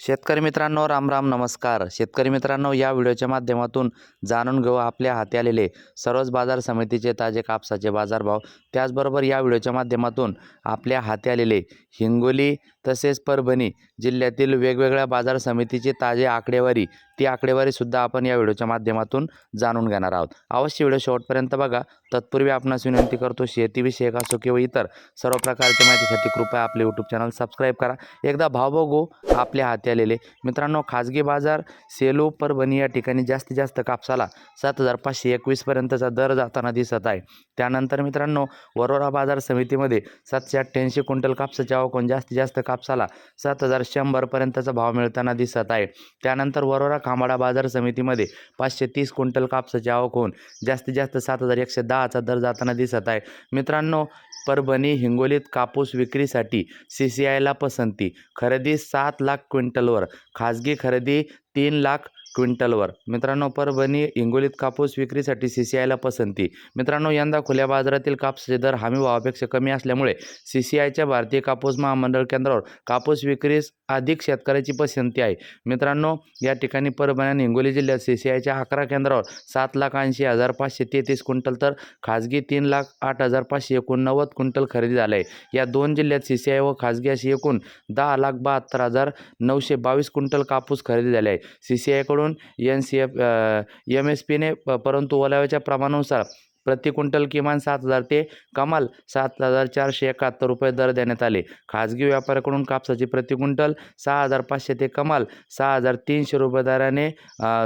शेतकरी मित्रांनो राम राम नमस्कार. शेतकरी मित्रांनो या व्हिडिओच्या माध्यमातून जाणून घेऊ आपल्या हाती आलेले सर्वच बाजार समितीचे ताजे कापसाचे बाजारभाव. त्याचबरोबर या व्हिडिओच्या माध्यमातून आपल्या हाती आलेले हिंगोली तसेच परभणी जिल्ह्यातील वेगवेगळ्या बाजार समितीची ताजे आकडेवारी ती आकडेवारीसुद्धा आपण या व्हिडिओच्या माध्यमातून जाणून घेणार आहोत. अवश्य व्हिडिओ शेवटपर्यंत बघा. तत्पूर्वी आपणास विनंती करतो शेतीविषयक असो किंवा इतर सर्व प्रकारच्या माहितीसाठी कृपया आपले यूट्यूब चॅनल सबस्क्राईब करा. एकदा भाव बघू आपल्या हाती आलेले. मित्रांनो खाजगी बाजार सेलू परभणी या ठिकाणी जास्तीत जास्त कापसाला सात हजार पाचशे एकवीसपर्यंतचा दर जाताना दिसत आहे. त्यानंतर मित्रांनो वरोरा बाजार समितीमध्ये सातशे अठ्ठ्याऐंशी क्विंटल कापसाच्या आवकून जास्तीत जास्त कापसाला सात हजार शंभरपर्यंतचा भाव मिळताना दिसत आहे. त्यानंतर वरोरा खांबाडा बाजार समितीमध्ये पाचशे तीस क्विंटल कापसाची आवक होऊन जास्तीत जास्त सात हजार एकशे दहाचा दर जाताना दिसत आहे. मित्रांनो परभणी हिंगोलीत कापूस विक्रीसाठी सी सी आयला पसंती. खरेदी सात लाख क्विंटलवर खाजगी खरेदी तीन लाख क्विंटलवर. मित्रांनो परभणी हिंगोलीत कापूस विक्रीसाठी सी सी आयला पसंती. मित्रांनो यंदा खुल्या बाजारातील कापसाचे दर हमी भावापेक्षा कमी असल्यामुळे सी सी आयच्या भारतीय कापूस महामंडळ केंद्रावर कापूस विक्रीस अधिक शेतकऱ्याची पसंती आहे. मित्रांनो या ठिकाणी परभणी आणि हिंगोली जिल्ह्यात सी सी आयच्या अकरा केंद्रावर सात लाख ऐंशी हजार पाचशे तेहतीस क्विंटल तर खाजगी तीन लाख आठ हजार पाचशे एकोणनव्वद क्विंटल खरेदी झालं आहे या दोन जिल्ह्यात सी सी आय व खाजगी अशी एकूण दहा लाख बहात्तर हजार नऊशे बावीस क्विंटल कापूस खरेदी झाले आहे. C C आयकडून N C F M S पीने परंतु ओलाव्याच्या प्रमाणानुसार प्रति क्विंटल किमान सात हजार ते कमाल सात हजार चारशे एकाहत्तर रुपये दर देण्यात आले. खाजगी व्यापाऱ्याकडून कापसाची प्रति क्विंटल सहा हजार पाचशे ते कमाल सहा हजार तीनशे रुपये दराने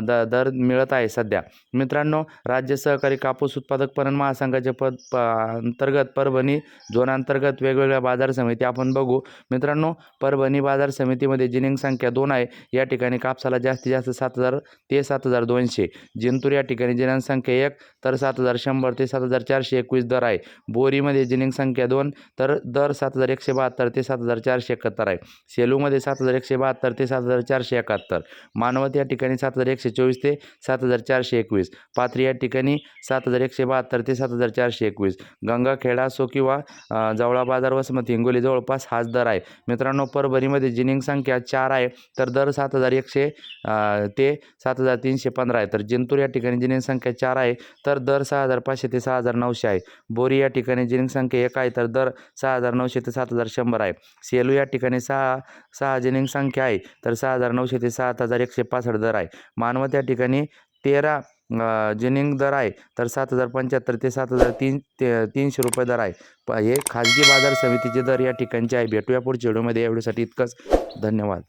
द दर मिळत आहे सध्या. मित्रांनो राज्य सहकारी कापूस उत्पादक पणन महासंघाचे पद प अंतर्गत परभणी झोनांतर्गत वेगवेगळ्या बाजार समिती आपण बघू. मित्रांनो परभणी बाजार समितीमध्ये जिनिंग संख्या दोन आहे. या ठिकाणी कापसाला जास्तीत जास्त सात हजार ते सात हजार दोनशे. जिंतूर या ठिकाणी जिनिंग संख्या एक तर सात हजार शंभर ते सात हजार चारशे एकवीस दर आहे बोरीमध्ये जिनिंग संख्या दोन तर दर सात हजार एकशे बहात्तर ते सात हजार चारशे एकाहत्तर आहे सेलूमध्ये सात हजार एकशे बहात्तर ते सात हजार चारशे एकाहत्तर मानवत या ठिकाणी सात हजार एकशे चोवीस ते सात हजार चारशे एकवीस पाथरी या ठिकाणी सात हजार एकशे बहात्तर ते सात हजार चारशे एकवीस गंगाखेडा असो किंवा जवळा बाजार वसमती हिंगोली जवळपास हाच दर आहे मित्रांनो परभणीमध्ये जिनिंग संख्या चार आहे तर दर सात हजार एकशे ते सात हजार तीनशे पंधरा आहे तर जिंतूर या ठिकाणी जिनिंग संख्या चार आहे तर दर सहा हजार पाचशे ते सहा हजार नऊशे आहे. बोरी या ठिकाणी जिनिंग संख्या एक आहे तर दर सहा हजार नऊशे ते सात हजार शंभर आहे. सेलू या ठिकाणी सहा सहा जिनिंग संख्या आहे तर सहा हजार नऊशे ते सात हजार एकशे पासष्ट दर आहे. मानवत या ठिकाणी तेरा जिनिंग दर आहे तर सात हजार पंच्याहत्तर ते सात हजार तीन ते तीनशे रुपये दर आहे. प हे खाजगी बाजार समितीचे दर या ठिकाणचे आहे. भेटूया पुढच्या व्हिडिओमध्ये. या व्हिडिओसाठी इतकंच. धन्यवाद.